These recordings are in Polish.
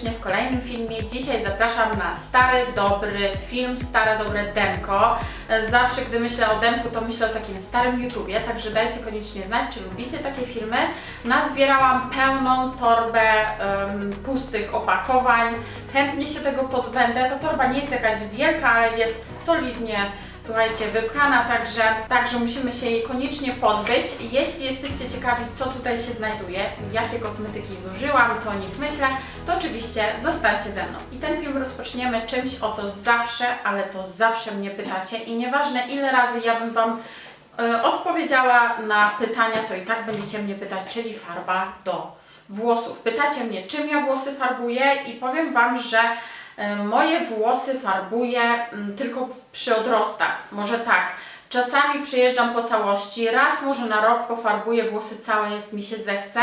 serdecznie w kolejnym filmie. Dzisiaj zapraszam na stary, dobry film, stare, dobre demko. Zawsze, gdy myślę o demku, to myślę o takim starym YouTubie, także dajcie koniecznie znać, czy lubicie takie filmy. Nazbierałam pełną torbę em, pustych opakowań. Chętnie się tego pozbędę. Ta torba nie jest jakaś wielka, ale jest solidnie słuchajcie, wypchana, także, także musimy się jej koniecznie pozbyć. Jeśli jesteście ciekawi, co tutaj się znajduje, jakie kosmetyki zużyłam, co o nich myślę, to oczywiście zostańcie ze mną. I ten film rozpoczniemy czymś, o co zawsze, ale to zawsze mnie pytacie i nieważne ile razy ja bym Wam e, odpowiedziała na pytania, to i tak będziecie mnie pytać, czyli farba do włosów. Pytacie mnie, czym ja włosy farbuję i powiem Wam, że moje włosy farbuję mm, tylko przy odrostach. Może tak. Czasami przyjeżdżam po całości, raz może na rok pofarbuję włosy całe, jak mi się zechce,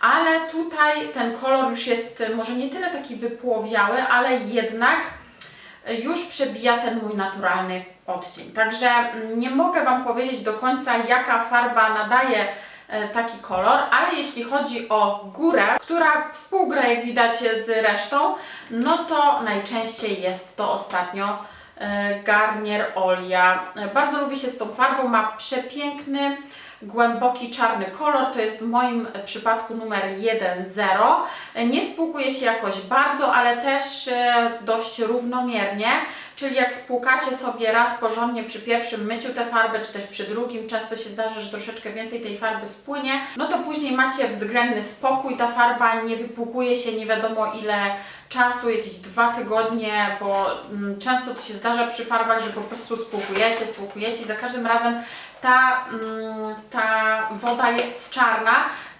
ale tutaj ten kolor już jest e, może nie tyle taki wypłowiały, ale jednak już przebija ten mój naturalny odcień. Także mm, nie mogę Wam powiedzieć do końca, jaka farba nadaje e, taki kolor, ale jeśli chodzi o górę, która współgra, jak widać, z resztą, no to najczęściej jest to ostatnio e, Garnier Olia. E, Bardzo lubię się z tą farbą, ma przepiękny, głęboki czarny kolor, to jest w moim przypadku numer 1.0. E, Nie spłukuje się jakoś bardzo, ale też e, dość równomiernie, czyli jak spłukacie sobie raz porządnie przy pierwszym myciu tę farbę, czy też przy drugim, często się zdarza, że troszeczkę więcej tej farby spłynie, no to później macie względny spokój, ta farba nie wypłukuje się nie wiadomo ile czasu, jakieś dwa tygodnie, bo mm, często to się zdarza przy farbach, że po prostu spłukujecie, spłukujecie i za każdym razem ta, mm, ta woda jest czarna,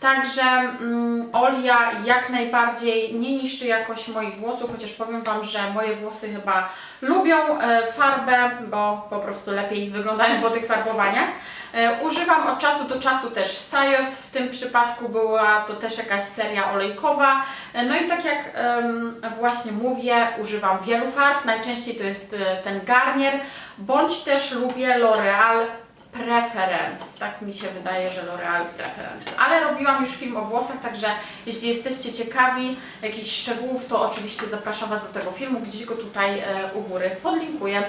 także mm, olia jak najbardziej nie niszczy jakoś moich włosów, chociaż powiem Wam, że moje włosy chyba lubią e, farbę, bo po prostu lepiej wyglądają po tych farbowaniach. E, Używam od czasu do czasu też Sajos, w tym przypadku była to też jakaś seria olejkowa. E, No i tak jak em, właśnie mówię, używam wielu farb, najczęściej to jest e, ten Garnier, bądź też lubię L'Oreal Preference. Tak mi się wydaje, że L'Oreal Preference. Ale robiłam już film o włosach, także jeśli jesteście ciekawi jakichś szczegółów, to oczywiście zapraszam Was do tego filmu, gdzieś go tutaj e, u góry podlinkuję.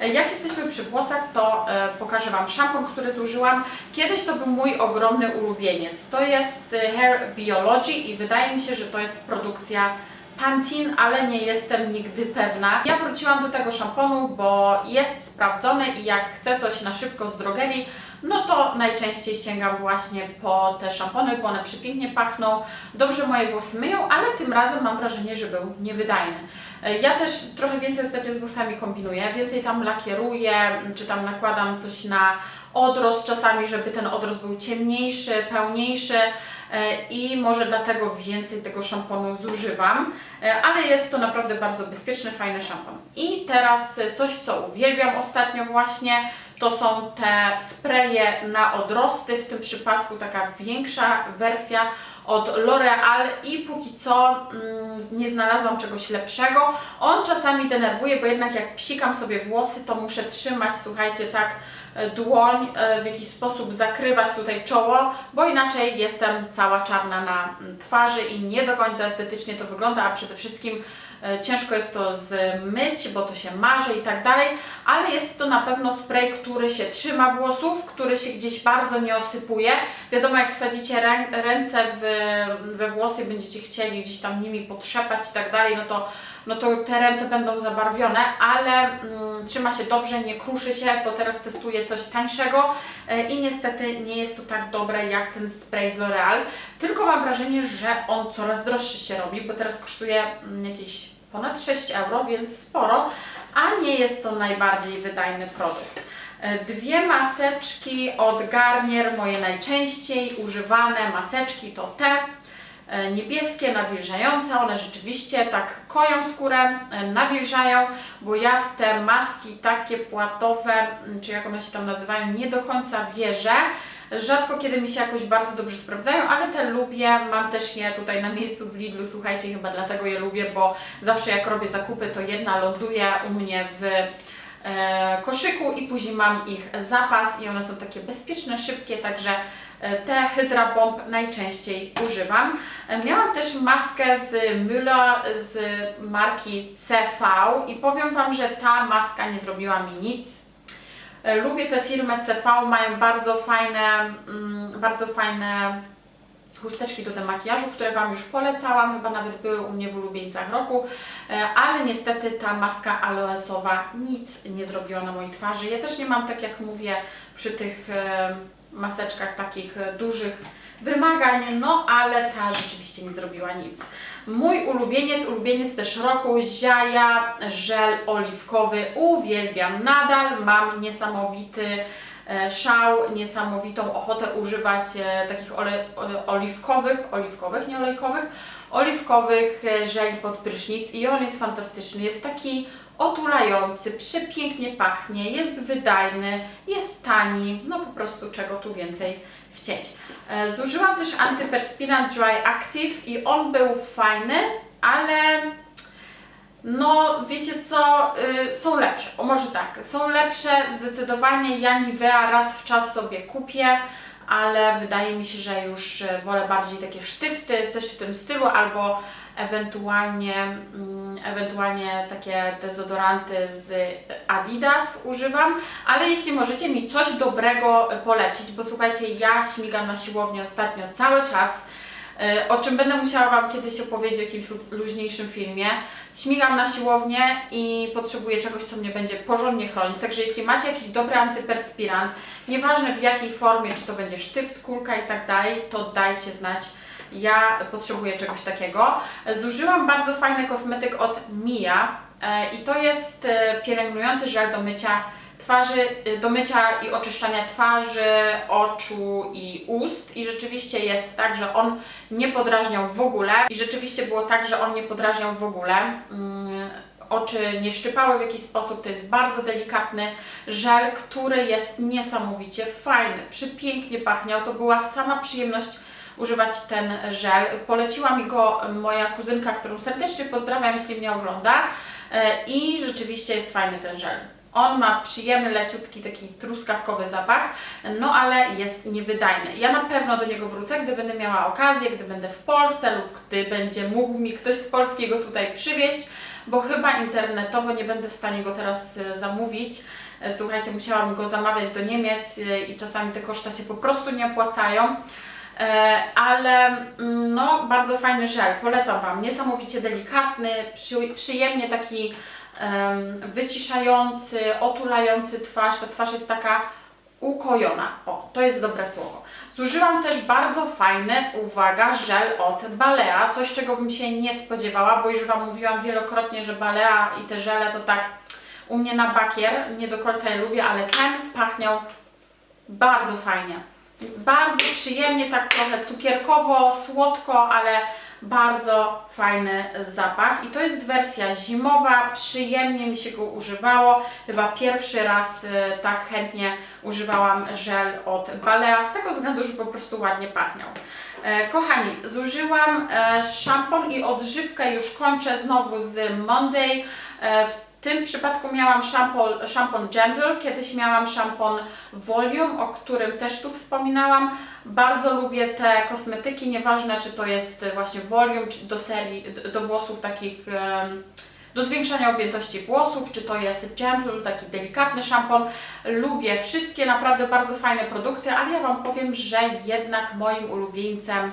Jak jesteśmy przy włosach, to e, pokażę Wam szampon, który zużyłam. Kiedyś to był mój ogromny ulubieniec. To jest e, Hair Biology i wydaje mi się, że to jest produkcja Pantene, ale nie jestem nigdy pewna. Ja wróciłam do tego szamponu, bo jest sprawdzony i jak chcę coś na szybko z drogerii, no to najczęściej sięgam właśnie po te szampony, bo one przepięknie pachną, dobrze moje włosy myją, ale tym razem mam wrażenie, że był niewydajny. E, Ja też trochę więcej ostatnio z włosami kombinuję, więcej tam lakieruję, czy tam nakładam coś na odrost czasami, żeby ten odrost był ciemniejszy, pełniejszy i może dlatego więcej tego szamponu zużywam, E, ale jest to naprawdę bardzo bezpieczny, fajny szampon. I teraz e, coś, co uwielbiam ostatnio właśnie, to są te spreje na odrosty, w tym przypadku taka większa wersja od L'Oreal i póki co mm, nie znalazłam czegoś lepszego. On czasami denerwuje, bo jednak jak psikam sobie włosy, to muszę trzymać, słuchajcie, tak e, dłoń, e, w jakiś sposób zakrywać tutaj czoło, bo inaczej jestem cała czarna na mm, twarzy i nie do końca estetycznie to wygląda, a przede wszystkim e, ciężko jest to zmyć, bo to się marzy i tak dalej, ale jest to na pewno spray, który się trzyma włosów, który się gdzieś bardzo nie osypuje. Wiadomo, jak wsadzicie rę- ręce w, we włosy będziecie chcieli gdzieś tam nimi potrzepać i tak dalej, no to no to te ręce będą zabarwione, ale mm, trzyma się dobrze, nie kruszy się, bo teraz testuję coś tańszego e, i niestety nie jest to tak dobre jak ten spray z L'Oreal, tylko mam wrażenie, że on coraz droższy się robi, bo teraz kosztuje mm, jakieś ponad 6 euro, więc sporo, a nie jest to najbardziej wydajny produkt. E, Dwie maseczki od Garnier, moje najczęściej używane maseczki to te niebieskie, nawilżające. One rzeczywiście tak koją skórę, e, nawilżają, bo ja w te maski takie płatowe, czy jak one się tam nazywają, nie do końca wierzę. Rzadko kiedy mi się jakoś bardzo dobrze sprawdzają, ale te lubię. Mam też je tutaj na miejscu w Lidlu, słuchajcie, chyba dlatego je lubię, bo zawsze jak robię zakupy, to jedna ląduje u mnie w e, koszyku i później mam ich zapas i one są takie bezpieczne, szybkie, także E, Te Hydra Bomb najczęściej używam. E, Miałam też maskę z Müller z marki CV i powiem Wam, że ta maska nie zrobiła mi nic. E, Lubię tę firmę CV, mają bardzo fajne, mm, bardzo fajne chusteczki do demakijażu, które Wam już polecałam, chyba nawet były u mnie w ulubieńcach roku, e, ale niestety ta maska aloesowa nic nie zrobiła na mojej twarzy. Ja też nie mam, tak jak mówię, przy tych e, maseczkach takich e, dużych wymagań, no ale ta rzeczywiście nie zrobiła nic. Mój ulubieniec, ulubieniec też roku, Ziaja żel oliwkowy, uwielbiam nadal, mam niesamowity e, szał, niesamowitą ochotę używać e, takich ole, oliwkowych, oliwkowych, nie olejkowych, oliwkowych żeli pod prysznic i on jest fantastyczny, jest taki otulający, przepięknie pachnie, jest wydajny, jest tani, no po prostu czego tu więcej chcieć. E, Zużyłam też antyperspirant Dry Active i on był fajny, ale no wiecie co, y, są lepsze, o może tak, są lepsze zdecydowanie, ja Nivea raz w czas sobie kupię, ale wydaje mi się, że już y, wolę bardziej takie sztyfty, coś w tym stylu, albo ewentualnie, mm, ewentualnie takie dezodoranty z Adidas używam, ale jeśli możecie mi coś dobrego polecić, bo słuchajcie, ja śmigam na siłownię ostatnio cały czas, y, o czym będę musiała Wam kiedyś opowiedzieć w jakimś lu- luźniejszym filmie. Śmigam na siłownię i potrzebuję czegoś, co mnie będzie porządnie chronić. Także jeśli macie jakiś dobry antyperspirant, nieważne w jakiej formie, czy to będzie sztyft, kulka i tak dalej, to dajcie znać. Ja potrzebuję czegoś takiego. Zużyłam bardzo fajny kosmetyk od Mia e, i to jest e, pielęgnujący żel do mycia twarzy, y, do mycia i oczyszczania twarzy, oczu i ust. I rzeczywiście jest tak, że on nie podrażniał w ogóle. I rzeczywiście było tak, że on nie podrażniał w ogóle. Mm, Oczy nie szczypały w jakiś sposób, to jest bardzo delikatny żel, który jest niesamowicie fajny, przepięknie pachniał, to była sama przyjemność używać ten żel. Poleciła mi go moja kuzynka, którą serdecznie pozdrawiam, jeśli mnie ogląda E, i rzeczywiście jest fajny ten żel. On ma przyjemny, leciutki, taki truskawkowy zapach, no ale jest niewydajny. Ja na pewno do niego wrócę, gdy będę miała okazję, gdy będę w Polsce lub gdy będzie mógł mi ktoś z Polski go tutaj przywieźć, bo chyba internetowo nie będę w stanie go teraz e, zamówić. E, Słuchajcie, musiałam go zamawiać do Niemiec i czasami te koszta się po prostu nie opłacają. E, ale mm, no, bardzo fajny żel, polecam Wam, niesamowicie delikatny, przy, przyjemnie taki em, wyciszający, otulający twarz, ta twarz jest taka ukojona, o, to jest dobre słowo. Zużyłam też bardzo fajny, uwaga, żel od Balea, coś czego bym się nie spodziewała, bo już Wam mówiłam wielokrotnie, że Balea i te żele to tak u mnie na bakier, nie do końca je lubię, ale ten pachniał bardzo fajnie. Bardzo przyjemnie, tak trochę cukierkowo, słodko, ale bardzo fajny zapach. I to jest wersja zimowa, przyjemnie mi się go używało. Chyba pierwszy raz e, tak chętnie używałam żel od Balea, z tego względu, że po prostu ładnie pachniał. E, Kochani, zużyłam e, szampon i odżywkę, już kończę znowu z Monday. E, W tym przypadku miałam szampon, szampon Gentle, kiedyś miałam szampon Volume, o którym też tu wspominałam. Bardzo lubię te kosmetyki, nieważne czy to jest właśnie Volume, czy do serii, do włosów takich, do zwiększania objętości włosów, czy to jest Gentle, taki delikatny szampon. Lubię wszystkie naprawdę bardzo fajne produkty, ale ja Wam powiem, że jednak moim ulubieńcem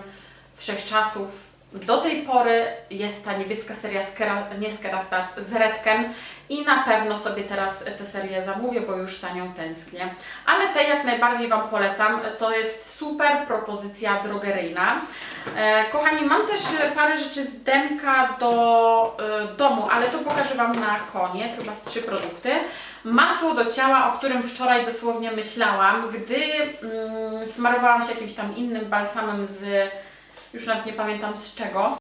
wszechczasów do tej pory jest ta niebieska seria z Kera, nie z Kerastas, z Redken i na pewno sobie teraz tę serię zamówię, bo już za nią tęsknię. Ale te jak najbardziej Wam polecam, to jest super propozycja drogeryjna. E, kochani, mam też parę rzeczy z demka do e, domu, ale to pokażę Wam na koniec, chyba trzy produkty. Masło do ciała, o którym wczoraj dosłownie myślałam, gdy mm, smarowałam się jakimś tam innym balsamem z już nawet nie pamiętam z czego,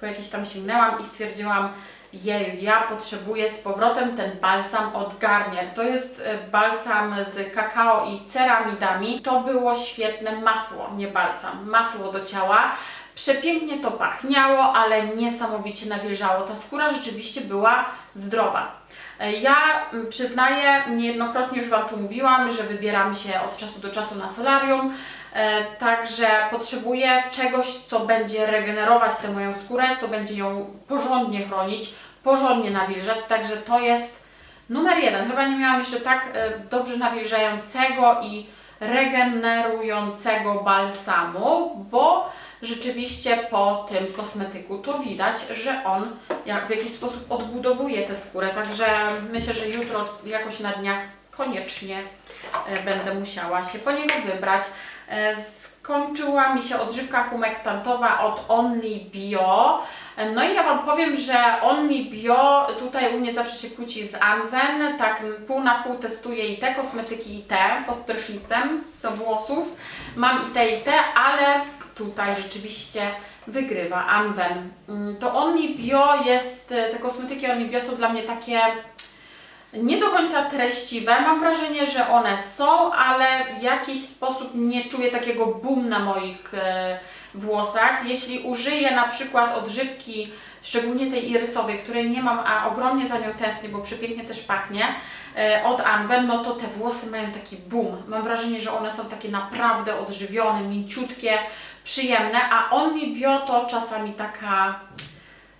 po jakiś tam sięgnęłam i stwierdziłam, jeju, ja potrzebuję z powrotem ten balsam od Garnier. To jest e, balsam z kakao i ceramidami. To było świetne masło, nie balsam, masło do ciała. Przepięknie to pachniało, ale niesamowicie nawilżało. Ta skóra rzeczywiście była zdrowa. E, Ja mm, przyznaję, niejednokrotnie już Wam to mówiłam, że wybieram się od czasu do czasu na solarium, także potrzebuję czegoś, co będzie regenerować tę moją skórę, co będzie ją porządnie chronić, porządnie nawilżać, także to jest numer jeden. Chyba nie miałam jeszcze tak e, dobrze nawilżającego i regenerującego balsamu, bo rzeczywiście po tym kosmetyku to widać, że on w jakiś sposób odbudowuje tę skórę, także myślę, że jutro jakoś na dniach koniecznie e, będę musiała się po niego wybrać. E, Skończyła mi się odżywka humektantowa od Only Bio. E, No i ja Wam powiem, że Only Bio tutaj u mnie zawsze się kłóci z Anwen, tak pół na pół testuję i te kosmetyki i te pod prysznicem do włosów. Mam i te i te, ale tutaj rzeczywiście wygrywa Anwen. Mm, To Only Bio jest, e, te kosmetyki Only Bio są dla mnie takie nie do końca treściwe. Mam wrażenie, że one są, ale w jakiś sposób nie czuję takiego boom na moich e, włosach. Jeśli użyję na przykład odżywki, szczególnie tej irysowej, której nie mam, a ogromnie za nią tęsknię, bo przepięknie też pachnie, e, od Anwen, no to te włosy mają taki boom. Mam wrażenie, że one są takie naprawdę odżywione, mięciutkie, przyjemne, a Only Bio to czasami taka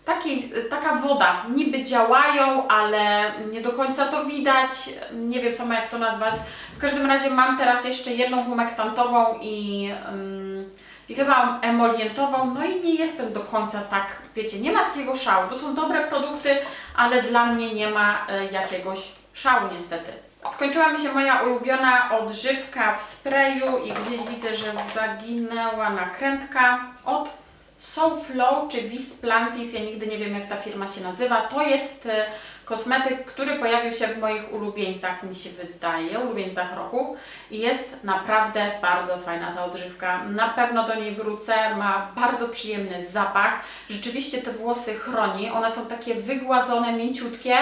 Taki, taka woda. Niby działają, ale nie do końca to widać. Nie wiem sama jak to nazwać. W każdym razie mam teraz jeszcze jedną humektantową i, ym, i chyba emolientową. No i nie jestem do końca tak, wiecie, nie ma takiego szału. To są dobre produkty, ale dla mnie nie ma y, jakiegoś szału niestety. Skończyła mi się moja ulubiona odżywka w sprayu i gdzieś widzę, że zaginęła nakrętka od Soulflow czy Vis Plantis, ja nigdy nie wiem jak ta firma się nazywa. To jest e, kosmetyk, który pojawił się w moich ulubieńcach, mi się wydaje, ulubieńcach roku i jest naprawdę bardzo fajna ta odżywka. Na pewno do niej wrócę, ma bardzo przyjemny zapach. Rzeczywiście te włosy chroni, one są takie wygładzone, mięciutkie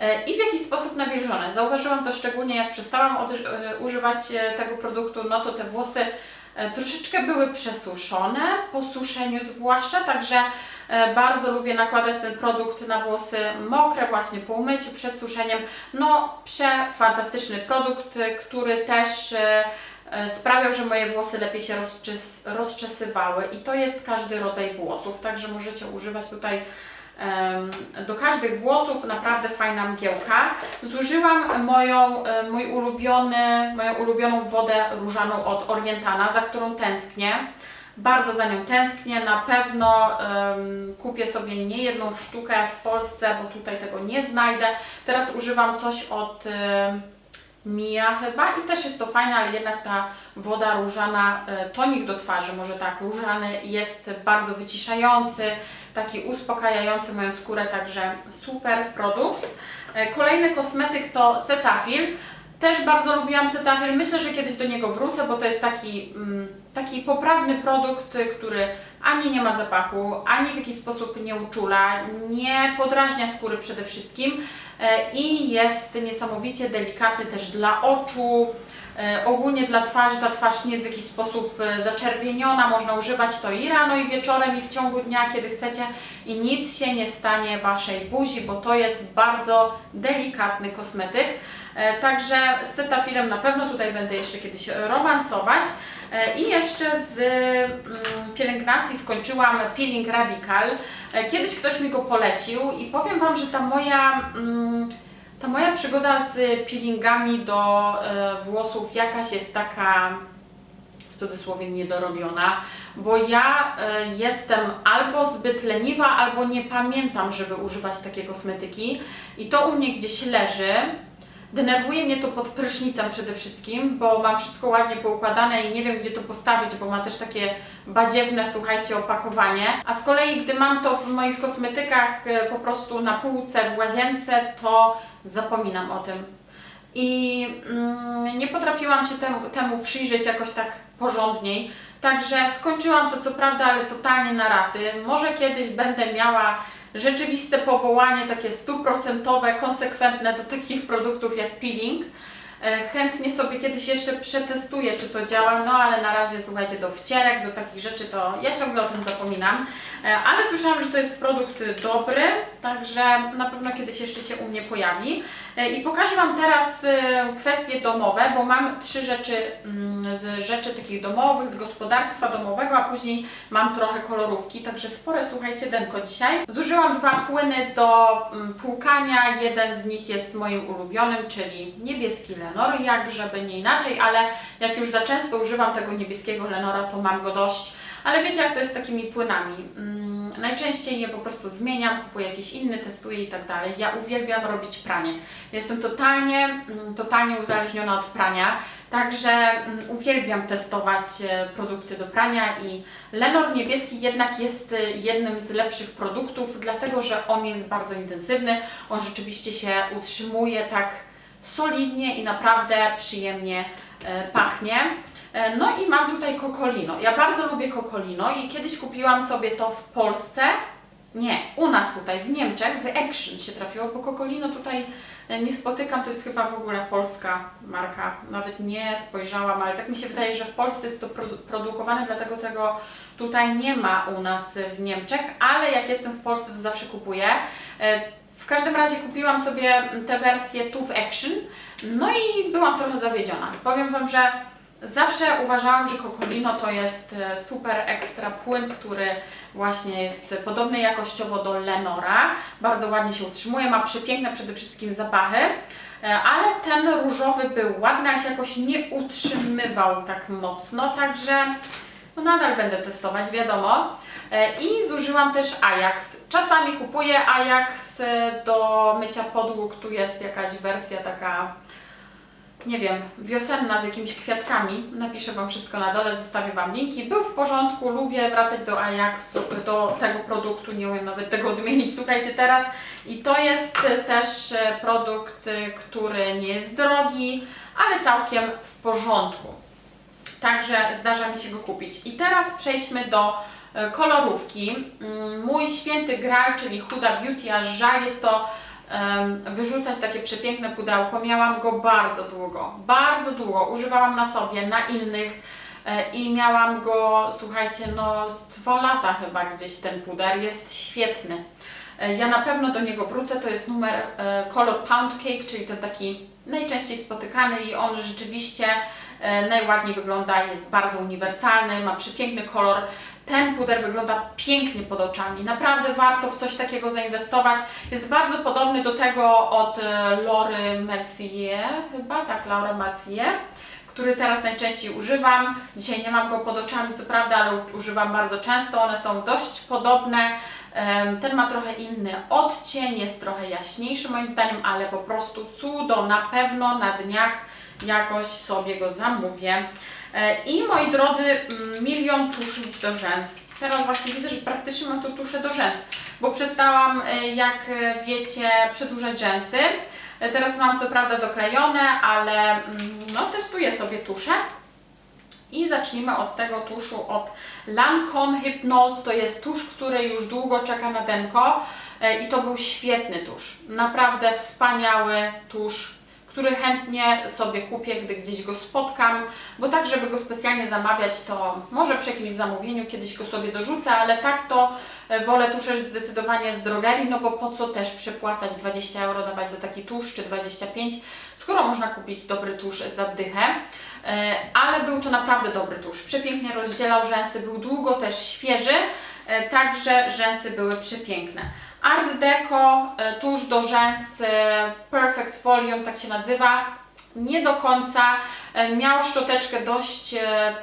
e, i w jakiś sposób nawilżone. Zauważyłam to szczególnie jak przestałam e, używać tego produktu, no to te włosy Troszeczkę były przesuszone, po suszeniu zwłaszcza, także e, bardzo lubię nakładać ten produkt na włosy mokre, właśnie po umyciu, przed suszeniem. No, przefantastyczny produkt, e, który też e, e, sprawiał, że moje włosy lepiej się rozczes rozczesywały i to jest każdy rodzaj włosów, także możecie używać tutaj do każdych włosów naprawdę fajna mgiełka. Zużyłam moją, e, mój ulubiony, moją ulubioną wodę różaną od Orientana, za którą tęsknię. Bardzo za nią tęsknię. Na pewno em, kupię sobie nie jedną sztukę w Polsce, bo tutaj tego nie znajdę. Teraz używam coś od em, Mia chyba i też jest to fajne, ale jednak ta woda różana, e, tonik do twarzy, może tak, różany jest bardzo wyciszający, taki uspokajający moją skórę, także super produkt. E, Kolejny kosmetyk to Cetaphil. Też bardzo lubiłam Cetaphil. Myślę, że kiedyś do niego wrócę, bo to jest taki, mm, taki poprawny produkt, który ani nie ma zapachu, ani w jakiś sposób nie uczula, nie podrażnia skóry przede wszystkim i jest niesamowicie delikatny też dla oczu. E, Ogólnie dla twarzy, ta twarz nie jest w jakiś sposób e, zaczerwieniona, można używać to i rano, i wieczorem, i w ciągu dnia, kiedy chcecie i nic się nie stanie Waszej buzi, bo to jest bardzo delikatny kosmetyk. E, Także z Cetaphilem na pewno tutaj będę jeszcze kiedyś romansować. I jeszcze z mm, pielęgnacji skończyłam peeling Radical. E, Kiedyś ktoś mi go polecił i powiem Wam, że ta moja, mm, ta moja przygoda z peelingami do e, włosów jakaś jest taka w cudzysłowie niedorobiona, bo ja e, jestem albo zbyt leniwa, albo nie pamiętam, żeby używać takiej kosmetyki i to u mnie gdzieś leży. Denerwuje mnie to pod prysznicem przede wszystkim, bo mam wszystko ładnie poukładane i nie wiem gdzie to postawić, bo ma też takie badziewne, słuchajcie, opakowanie. A z kolei, gdy mam to w moich kosmetykach e, po prostu na półce w łazience, to zapominam o tym. I mm, nie potrafiłam się temu, temu przyjrzeć jakoś tak porządniej. Także skończyłam to co prawda, ale totalnie na raty. Może kiedyś będę miała rzeczywiste powołanie, takie stuprocentowe, konsekwentne do takich produktów jak peeling. E, Chętnie sobie kiedyś jeszcze przetestuję, czy to działa, no ale na razie słuchajcie, do wcierek, do takich rzeczy to ja ciągle o tym zapominam. E, Ale słyszałam, że to jest produkt dobry, także na pewno kiedyś jeszcze się u mnie pojawi. E, I pokażę Wam teraz kwestie domowe, bo mam trzy rzeczy mm, z rzeczy takich domowych, z gospodarstwa domowego, a później mam trochę kolorówki, także spore słuchajcie denko dzisiaj. Zużyłam dwa płyny do mm, płukania, jeden z nich jest moim ulubionym, czyli niebieski Lenor, jak żeby nie inaczej, ale jak już za często używam tego niebieskiego Lenora, to mam go dość. Ale wiecie jak to jest z takimi płynami. Mm, najczęściej je po prostu zmieniam, kupuję jakiś inny, testuję i tak dalej. Ja uwielbiam robić pranie. Jestem totalnie, mm, totalnie uzależniona od prania. Także mm, uwielbiam testować e, produkty do prania i Lenor niebieski jednak jest e, jednym z lepszych produktów, dlatego że on jest bardzo intensywny. On rzeczywiście się utrzymuje tak solidnie i naprawdę przyjemnie e, pachnie. E, No i mam tutaj Kokolino. Ja bardzo lubię Kokolino i kiedyś kupiłam sobie to w Polsce. Nie, u nas tutaj w Niemczech, w Action się trafiło, bo Kokolino tutaj e, nie spotykam, to jest chyba w ogóle polska marka. Nawet nie spojrzałam, ale tak mi się wydaje, że w Polsce jest to produ- produkowane, dlatego tego tutaj nie ma u nas w Niemczech, ale jak jestem w Polsce, to zawsze kupuję. W każdym razie kupiłam sobie tę wersję tu w Action, no i byłam trochę zawiedziona. Powiem Wam, że zawsze uważałam, że Kokolino to jest e, super ekstra płyn, który właśnie jest podobny jakościowo do Lenora. Bardzo ładnie się utrzymuje, ma przepiękne przede wszystkim zapachy. E, Ale ten różowy był ładny, ale się jakoś nie utrzymywał tak mocno, także no nadal będę testować, wiadomo. E, I zużyłam też Ajax. Czasami kupuję Ajax e, do mycia podłóg. Tu jest jakaś wersja taka, nie wiem, wiosenna z jakimiś kwiatkami. Napiszę Wam wszystko na dole, zostawię Wam linki. Był w porządku, lubię wracać do Ajaxu, do tego produktu, nie umiem nawet tego odmienić. Słuchajcie teraz. I to jest też e, produkt, który nie jest drogi, ale całkiem w porządku. Także zdarza mi się go kupić. I teraz przejdźmy do e, kolorówki. Mm, Mój święty gral, czyli Huda Beauty, aż żal jest to wyrzucać takie przepiękne pudełko. Miałam go bardzo długo, bardzo długo. Używałam na sobie, na innych e, i miałam go, słuchajcie, no z dwa lata chyba gdzieś ten puder. Jest świetny. E, Ja na pewno do niego wrócę. To jest numer Color Pound Cake, czyli ten taki najczęściej spotykany i on rzeczywiście najładniej wygląda, jest bardzo uniwersalny, ma przepiękny kolor. Ten puder wygląda pięknie pod oczami. Naprawdę warto w coś takiego zainwestować. Jest bardzo podobny do tego od e, Lory Mercier, chyba tak, Laura Mercier, który teraz najczęściej używam. Dzisiaj nie mam go pod oczami, co prawda, ale używam bardzo często. One są dość podobne. Ten ma trochę inny odcień, jest trochę jaśniejszy moim zdaniem, ale po prostu cudo, na pewno na dniach jakoś sobie go zamówię. E, I moi drodzy, mm, milion tuszy do rzęs. Teraz właśnie widzę, że praktycznie mam tu tuszę do rzęs, bo przestałam, e, jak wiecie, przedłużać rzęsy. E, Teraz mam co prawda doklejone, ale mm, no, testuję sobie tuszę. I zacznijmy od tego tuszu od Lancome Hypnose. To jest tusz, który już długo czeka na denko i to był świetny tusz. Naprawdę wspaniały tusz, który chętnie sobie kupię, gdy gdzieś go spotkam, bo tak, żeby go specjalnie zamawiać, to może przy jakimś zamówieniu kiedyś go sobie dorzucę, ale tak to e, wolę tusze zdecydowanie z drogerii, no bo po co też przepłacać 20 euro, dawać za taki tusz, czy 25, skoro można kupić dobry tusz za dychę. E, ale był to naprawdę dobry tusz. Przepięknie rozdzielał rzęsy, był długo też świeży, e, także rzęsy były przepiękne. Art Deco, e, tusz do rzęs e, Perfect Volume, tak się nazywa. Nie do końca. E, Miał szczoteczkę dość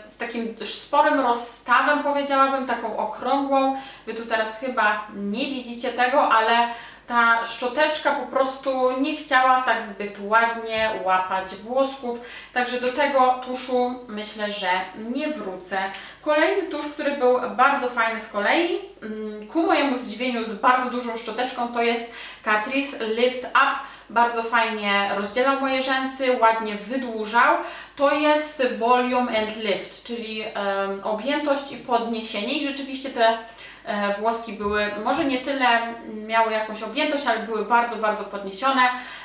z takim sporym rozstawem, powiedziałabym, taką okrągłą. Wy tu teraz chyba nie widzicie tego, ale ta szczoteczka po prostu nie chciała tak zbyt ładnie łapać włosków, także do tego tuszu myślę, że nie wrócę. Kolejny tusz, który był bardzo fajny z kolei, mm, ku mojemu zdziwieniu z bardzo dużą szczoteczką, to jest Catrice Lift Up. Bardzo fajnie rozdzielał moje rzęsy, ładnie wydłużał. To jest Volume and Lift, czyli em, objętość i podniesienie i rzeczywiście te włoski były, może nie tyle miały jakąś objętość, ale były bardzo, bardzo podniesione.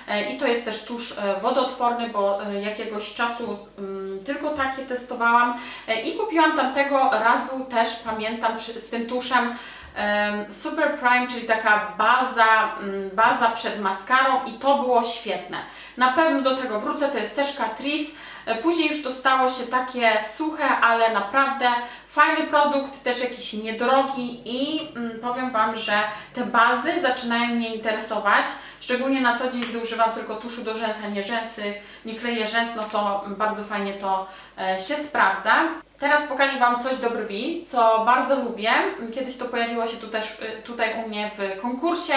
E, I to jest też tusz e, wodoodporny, bo e, jakiegoś czasu mm, tylko takie testowałam. E, I kupiłam tamtego razu też, pamiętam, z tym tuszem em, Super Prime, czyli taka baza, mm, baza przed maskarą i to było świetne. Na pewno do tego wrócę, to jest też Catrice. E, Później już to stało się takie suche, ale naprawdę fajny produkt, też jakiś niedrogi i mm, powiem Wam, że te bazy zaczynają mnie interesować. Szczególnie na co dzień, gdy używam tylko tuszu do rzęs, a nie rzęsy, nie kleję rzęs, no to bardzo fajnie to e, się sprawdza. Teraz pokażę Wam coś do brwi, co bardzo lubię. Kiedyś to pojawiło się tu też, y, tutaj u mnie w konkursie.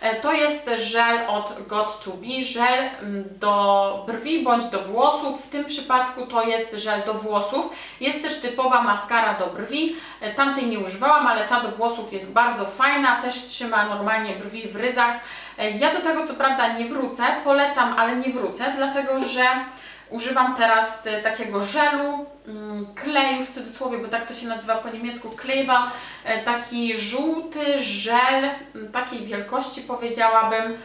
E, To jest żel od Got to Be, żel mm, do brwi bądź do włosów. W tym przypadku to jest żel do włosów. Jest też typowa maskara do brwi. E, Tamtej nie używałam, ale ta do włosów jest bardzo fajna, też trzyma normalnie brwi w ryzach. E, Ja do tego co prawda nie wrócę, polecam, ale nie wrócę, dlatego że używam teraz e, takiego żelu, mm, kleju w cudzysłowie, bo tak to się nazywa po niemiecku, klejba, e, taki żółty żel, m, takiej wielkości powiedziałabym,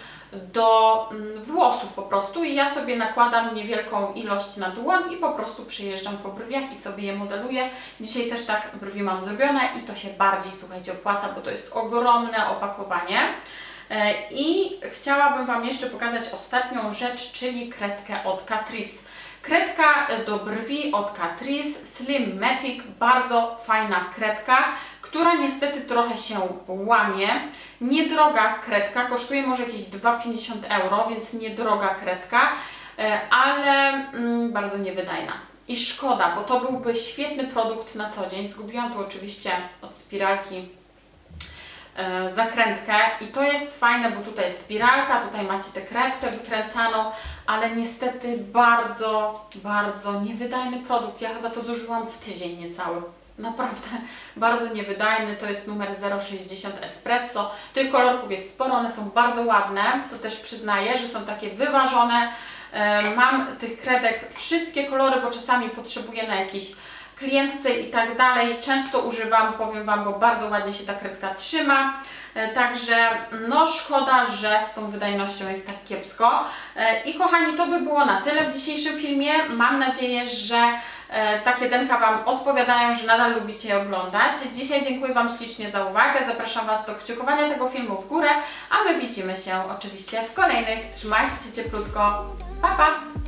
do mm, włosów po prostu i ja sobie nakładam niewielką ilość na dłoń i po prostu przejeżdżam po brwiach i sobie je modeluję. Dzisiaj też tak brwi mam zrobione i to się bardziej, słuchajcie, opłaca, bo to jest ogromne opakowanie. E, I chciałabym Wam jeszcze pokazać ostatnią rzecz, czyli kredkę od Catrice. Kredka do brwi od Catrice Slim Matic, bardzo fajna kredka, która niestety trochę się łamie. Niedroga kredka, kosztuje może jakieś 2,50 euro, więc niedroga kredka, e, ale mm, bardzo niewydajna. I szkoda, bo to byłby świetny produkt na co dzień. Zgubiłam tu oczywiście od spiralki zakrętkę i to jest fajne, bo tutaj jest spiralka, tutaj macie tę kredkę wykręcaną, ale niestety bardzo, bardzo niewydajny produkt. Ja chyba to zużyłam w tydzień niecały. Naprawdę bardzo niewydajny, to jest numer 060 Espresso. Tych kolorków jest sporo, one są bardzo ładne, to też przyznaję, że są takie wyważone. E, Mam tych kredek wszystkie kolory, bo czasami potrzebuję na jakiejś klientce i tak dalej. Często używam, powiem Wam, bo bardzo ładnie się ta kredka trzyma. E, Także no szkoda, że z tą wydajnością jest tak kiepsko. E, I kochani, to by było na tyle w dzisiejszym filmie. Mam nadzieję, że e, takie denka Wam odpowiadają, że nadal lubicie je oglądać. Dzisiaj dziękuję Wam ślicznie za uwagę. Zapraszam Was do kciukowania tego filmu w górę, a my widzimy się oczywiście w kolejnych. Trzymajcie się cieplutko. Pa, pa!